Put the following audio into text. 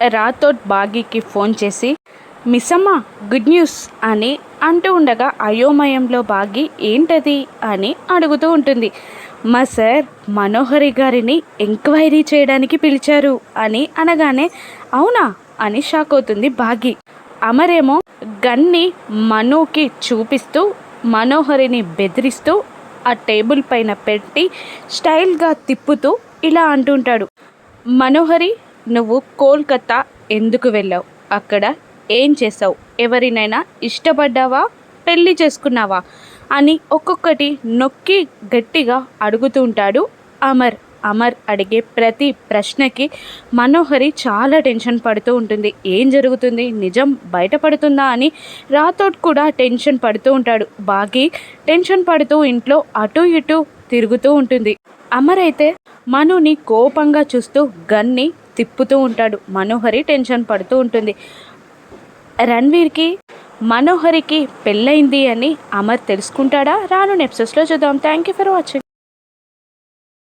Rathod బాగీకి phone చేసి మిసమ్మా good news అని అంటూ ఉండగా అయోమయంలో బాగి ఏంటది? అని అడుగుతూ ఉంటుంది. మా సార్ మనోహరి గారిని ఎంక్వైరీ చేయడానికి పిలిచారు అని అనగానే అవునా? అని షాక్ అవుతుంది బాగి. అమరేమో గన్ని మనుకి చూపిస్తూ మనోహరిని బెదిరిస్తూ ఆ టేబుల్ పైన పెట్టి స్టైల్గా తిప్పుతూ ఇలా అంటుంటాడు మనోహరి నువ్వు కోల్కతా ఎందుకు వెళ్ళావు? అక్కడ ఏం చేసావు ఎవరినైనా ఇష్టపడ్డావా? పెళ్ళి చేసుకున్నావా? అని ఒక్కొక్కటి నొక్కి గట్టిగా అడుగుతూ ఉంటాడు అమర్. అమర్ అడిగే ప్రతి ప్రశ్నకి మనోహరి చాలా టెన్షన్ పడుతూ ఉంటుంది. ఏం జరుగుతుంది? నిజం బయటపడుతుందా అని రాథోడ్ కూడా టెన్షన్ పడుతూ ఉంటాడు. బాగి టెన్షన్ పడుతూ ఇంట్లో అటు ఇటు తిరుగుతూ ఉంటుంది. అమర్ అయితే మనుని కోపంగా చూస్తూ గన్ని తిప్పుతూ ఉంటాడు. మనోహరి టెన్షన్ పడుతూ ఉంటుంది. రణ్వీర్కి మనోహరికి పెళ్ళైంది అని అమర్ తెలుసుకుంటాడా? రాను నెప్సెస్లో చూద్దాం. Thank you for watching